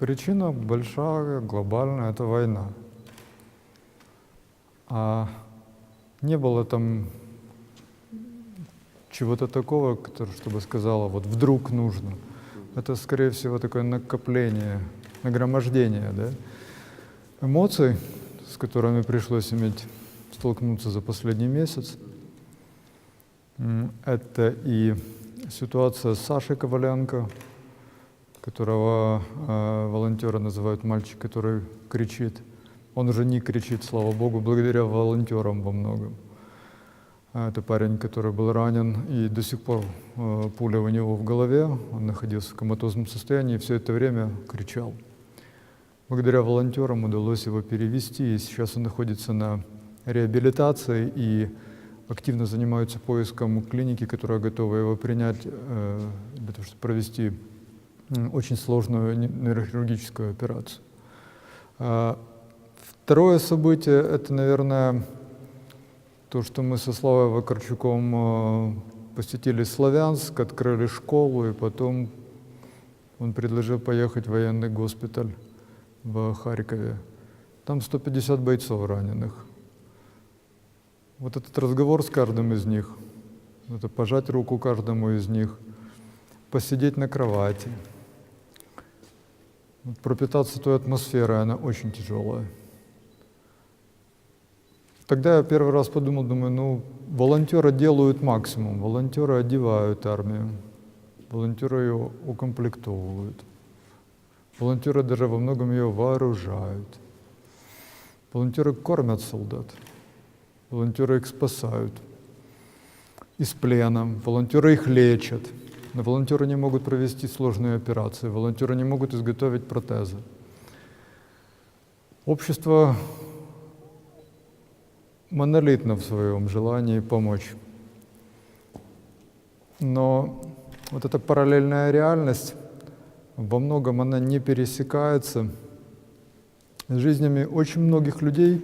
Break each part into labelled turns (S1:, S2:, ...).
S1: Причина большая, глобальная, это война. А не было там чего-то такого, чтобы сказала, вот вдруг нужно. Это, скорее всего, такое накопление, нагромождение да? эмоций, с которыми пришлось иметь столкнуться за последний месяц. Это и ситуация с Сашей Коваленко, которого э, волонтеры называют мальчик, который кричит. Он уже не кричит, слава богу, благодаря волонтерам во многом. А Это парень, который был ранен, и до сих пор э, пуля у него в голове, он находился в коматозном состоянии и все это время кричал. Благодаря волонтерам удалось его перевести, и сейчас он находится на реабилитации и активно занимаются поиском клиники, которая готова его принять э, для того, чтобы провести очень сложную не- нейрохирургическую операцию. А, Второе событие – это, наверное, то, что мы со Славой Вакарчуком э, посетили Славянск, открыли школу, и потом он предложил поехать в военный госпиталь в Харькове. Там 150 бойцов раненых. Вот этот разговор с каждым из них, это пожать руку каждому из них, посидеть на кровати, пропитаться той атмосферой, она очень тяжелая. Тогда я первый раз подумал, думаю, ну, волонтеры делают максимум, волонтеры одевают армию, волонтеры ее укомплектовывают, волонтеры даже во многом ее вооружают, волонтеры кормят солдат, волонтеры их спасают из плена, волонтеры их лечат, но волонтеры не могут провести сложные операции, волонтеры не могут изготовить протезы. Общество монолитно в своем желании помочь. Но вот эта параллельная реальность, во многом она не пересекается с жизнями очень многих людей,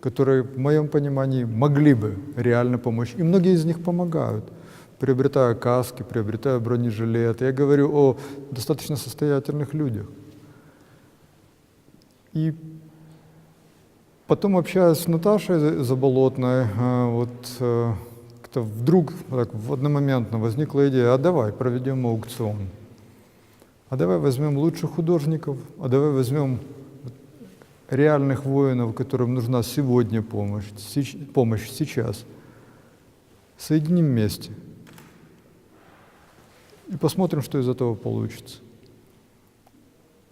S1: которые, в моем понимании, могли бы реально помочь. И многие из них помогают, приобретая каски, приобретая бронежилеты. Я говорю о достаточно состоятельных людях. И Потом общаясь с Наташей Заболотной, э, вот э, как-то вдруг так, в одномоментно возникла идея, а давай проведем аукцион. А давай возьмем лучших художников, а давай возьмем реальных воинов, которым нужна сегодня помощь, помощь сейчас. Соединим вместе. И посмотрим, что из этого получится.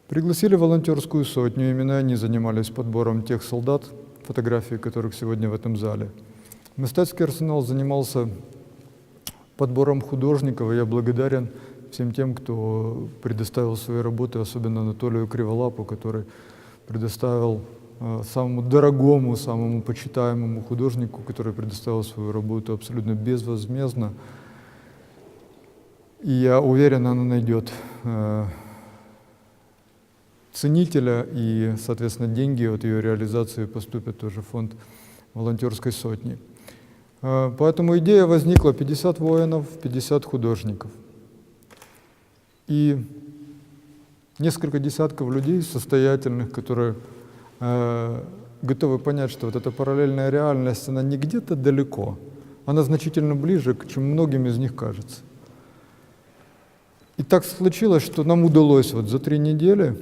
S1: Пригласили волонтерскую сотню, именно они занимались подбором тех солдат, фотографии которых сегодня в этом зале. Мистецкий арсенал занимался подбором художников, и я благодарен всем тем, кто предоставил свои работы, особенно Анатолию Криволапу, который предоставил э, самому дорогому, самому почитаемому художнику, который предоставил свою работу абсолютно безвозмездно. И я уверен, она найдет э, ценителя, и, соответственно, деньги от ее реализации поступят тоже в фонд волонтерской сотни. Э, Поэтому идея возникла 50 воинов, 50 художников. И несколько десятков людей состоятельных, которые э, готовы понять, что вот эта параллельная реальность, она не где-то далеко, она значительно ближе, к чем многим из них кажется. И так случилось, что нам удалось вот за три недели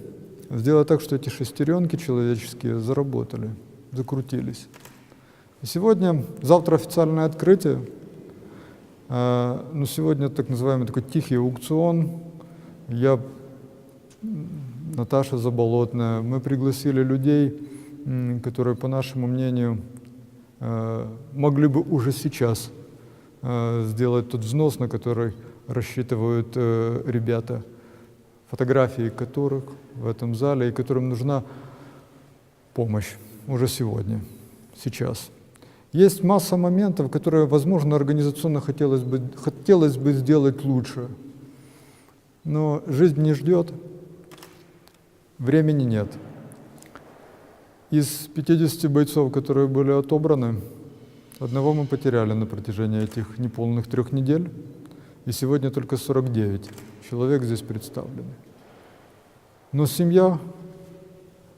S1: сделать так, что эти шестеренки человеческие заработали, закрутились. И сегодня, завтра официальное открытие, э, но сегодня так называемый такой тихий аукцион. Я, Наташа Заболотная, мы пригласили людей, которые, по нашему мнению, э, могли бы уже сейчас э, сделать тот взнос, на который рассчитывают э, ребята, фотографии которых в этом зале, и которым нужна помощь уже сегодня, сейчас. Есть масса моментов, которые, возможно, организационно хотелось бы, хотелось бы сделать лучше, но жизнь не ждет, времени нет. Из 50 бойцов, которые были отобраны, одного мы потеряли на протяжении этих неполных трех недель, и сегодня только 49 человек здесь представлены. Но семья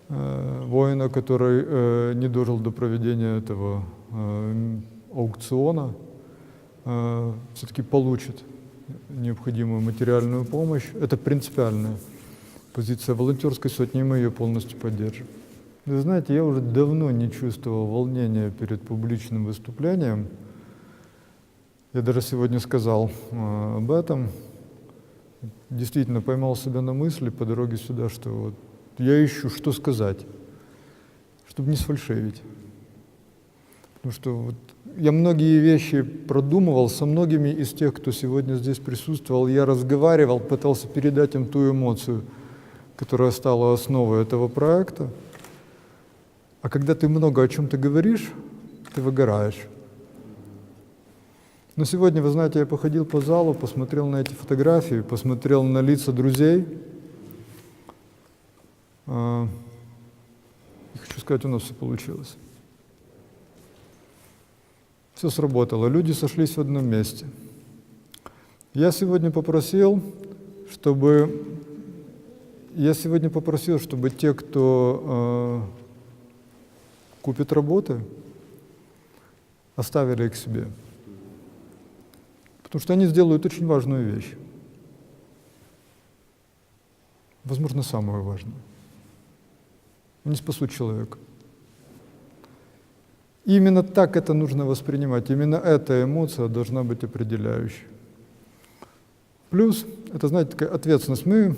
S1: э, воина, который э, не дожил до проведения этого э, аукциона, э, все-таки получит необходимую материальную помощь. Это принципиальная позиция волонтерской сотни, и мы ее полностью поддержим. Вы знаете, я уже давно не чувствовал волнения перед публичным выступлением. Я даже сегодня сказал э, об этом. Действительно поймал себя на мысли по дороге сюда, что вот я ищу, что сказать, чтобы не сфальшивить. Потому что вот я многие вещи продумывал со многими из тех, кто сегодня здесь присутствовал. Я разговаривал, пытался передать им ту эмоцию, которая стала основой этого проекта. А когда ты много о чем-то говоришь, ты выгораешь. Но сегодня, вы знаете, я походил по залу, посмотрел на эти фотографии, посмотрел на лица друзей. А, И хочу сказать, у нас все получилось. Все сработало, люди сошлись в одном месте. Я сегодня попросил, чтобы я сегодня попросил, чтобы те, кто э, купит работы, оставили их себе. Потому что они сделают очень важную вещь. Возможно, самую важную. Они спасут человека. Именно так это нужно воспринимать. Именно эта эмоция должна быть определяющей. Плюс, это, знаете, такая ответственность. Мы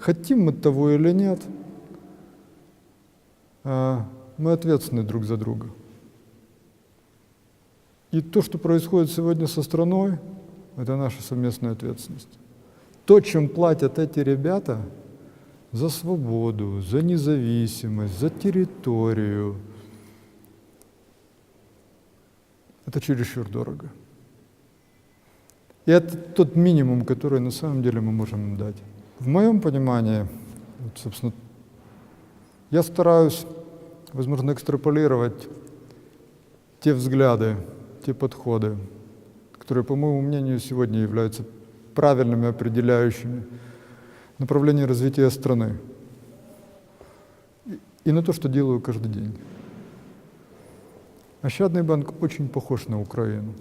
S1: хотим мы того или нет, а, мы ответственны друг за друга. И то, что происходит сегодня со страной, это наша совместная ответственность. То, чем платят эти ребята за свободу, за независимость, за территорию, это чересчур дорого. И это тот минимум, который на самом деле мы можем дать. В моем понимании, вот, собственно, я стараюсь, возможно, экстраполировать те взгляды, те подходы, которые, по моему мнению, сегодня являются правильными, определяющими направление развития страны. И- на то, что делаю каждый день. Ощадный банк очень похож на Украину.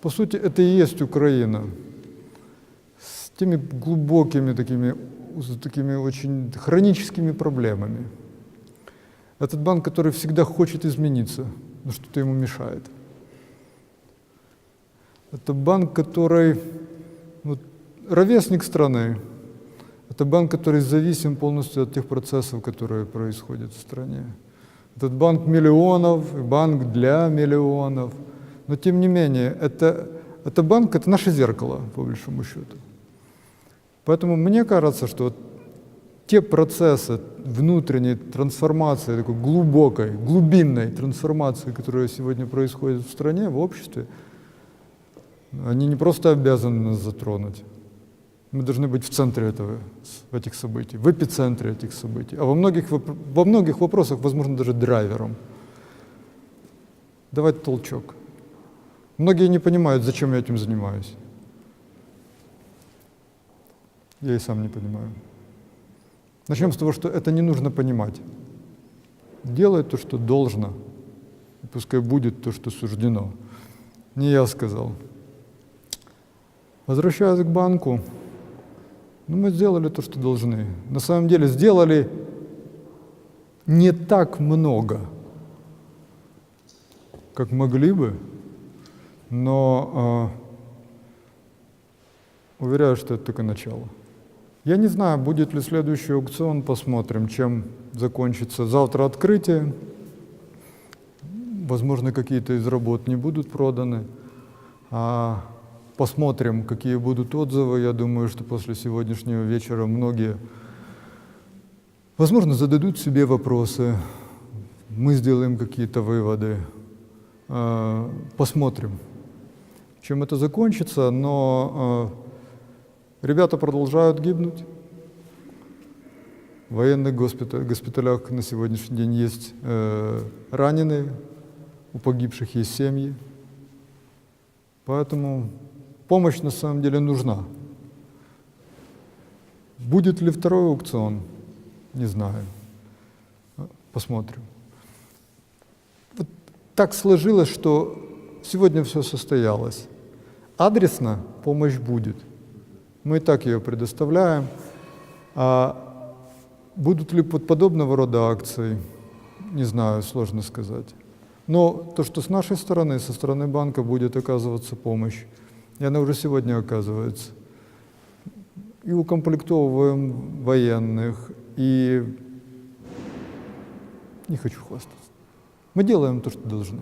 S1: По сути, это и есть Украина с теми глубокими такими, с такими очень хроническими проблемами. Этот банк, который всегда хочет измениться, но что-то ему мешает. Это банк, который вот, ровесник страны. Это банк, который зависим полностью от тех процессов, которые происходят в стране. Этот банк миллионов, банк для миллионов. Но тем не менее, это, это банк, это наше зеркало, по большому счету. Поэтому мне кажется, что те процессы внутренней трансформации, такой глубокой, глубинной трансформации, которая сегодня происходит в стране, в обществе, они не просто обязаны нас затронуть. Мы должны быть в центре этого, этих событий, в эпицентре этих событий. А во многих, во многих вопросах, возможно, даже драйвером. Давать толчок. Многие не понимают, зачем я этим занимаюсь. Я и сам не понимаю. Начнем с того, что это не нужно понимать. Делай то, что должно, и пускай будет то, что суждено. Не я сказал. Возвращаясь к банку, ну, мы сделали то, что должны. На самом деле сделали не так много, как могли бы, но э, уверяю, что это только начало. Я не знаю, будет ли следующий аукцион, посмотрим, чем закончится. Завтра открытие. Возможно, какие-то из работ не будут проданы. А посмотрим, какие будут отзывы. Я думаю, что после сегодняшнего вечера многие, возможно, зададут себе вопросы. Мы сделаем какие-то выводы. А, Посмотрим, чем это закончится. Но а, ребята продолжают гибнуть. В военных госпита- госпиталях на сегодняшний день есть э, раненые, у погибших есть семьи. Поэтому помощь на самом деле нужна. Будет ли второй аукцион? Не знаю. Посмотрим. Вот так сложилось, что сегодня все состоялось. Адресно помощь будет. Мы и так ее предоставляем. А будут ли под подобного рода акции, не знаю, сложно сказать. Но то, что с нашей стороны, со стороны банка будет оказываться помощь, и она уже сегодня оказывается, и укомплектовываем военных, и не хочу хвастаться. Мы делаем то, что должны.